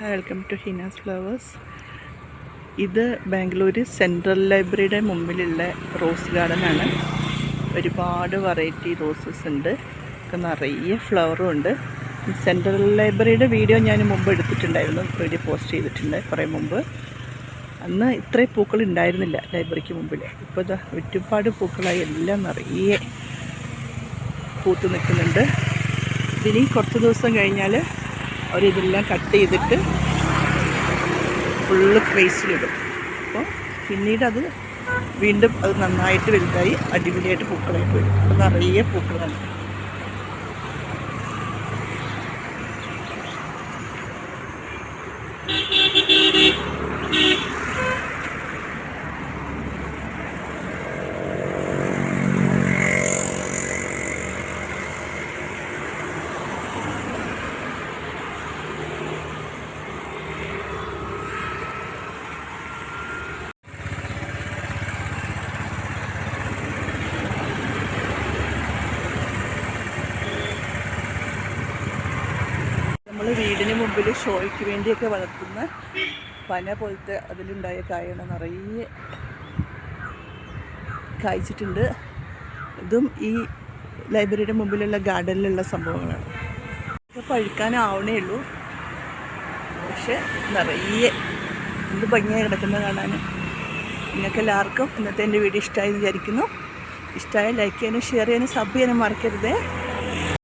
Welcome to ഹിനാസ് flowers ഇത് Bangalore central ലൈബ്രറിയുടെ മുമ്പിലുള്ള റോസ് ഗാർഡനാണ് ഒരുപാട് വെറൈറ്റി റോസസ് ഉണ്ട്. നിറയെ ഫ്ലവറും ഉണ്ട്. സെൻട്രൽ ലൈബ്രറിയുടെ വീഡിയോ ഞാൻ മുമ്പ് എടുത്തിട്ടുണ്ടായിരുന്നു. വീഡിയോ പോസ്റ്റ് ചെയ്തിട്ടുണ്ട് കുറേ മുമ്പ്. അന്ന് ഇത്രയും പൂക്കൾ ഉണ്ടായിരുന്നില്ല ലൈബ്രറിക്ക് മുമ്പിൽ. ഇപ്പോൾ ഇതാ ഒരുപാട് പൂക്കളായി എല്ലാം നിറയെ പൂത്ത് നിൽക്കുന്നുണ്ട്. ഇനി കുറച്ച് ദിവസം കഴിഞ്ഞാൽ അവരിതെല്ലാം കട്ട് ചെയ്തിട്ട് ഫുള്ള് ക്രേസിലിടും. അപ്പോൾ പിന്നീട് അത് വീണ്ടും അത് നന്നായിട്ട് വലുതായി അടിപൊളിയായിട്ട് പൂക്കളായിട്ട് വരും അപ്പോൾ നിറയെ പൂക്കളാണ് വീടിന് മുമ്പിൽ ഷോയ്ക്ക് വേണ്ടിയൊക്കെ വളർത്തുന്ന പന പോലത്തെ അതിലുണ്ടായ കായാണ് നിറയെ കായ്ച്ചിട്ടുണ്ട്. ഇതും ഈ ലൈബ്രറിയുടെ മുമ്പിലുള്ള ഗാർഡനിലുള്ള സംഭവങ്ങളാണ്. ഇതൊക്കെ പഴുക്കാനാവണേ ഉള്ളൂ. പക്ഷെ നിറയെ എന്ത് ഭംഗിയായി കിടക്കുന്നത് കാണാൻ നിങ്ങൾക്ക് എല്ലാവർക്കും ഇന്നത്തെ എന്റെ വീഡിയോ ഇഷ്ടമായി വിചാരിക്കുന്നു. ഇഷ്ടമായ ലൈക്ക് ചെയ്യാനും ഷെയർ ചെയ്യാനും സബ് ചെയ്യാനും മറക്കരുതേ.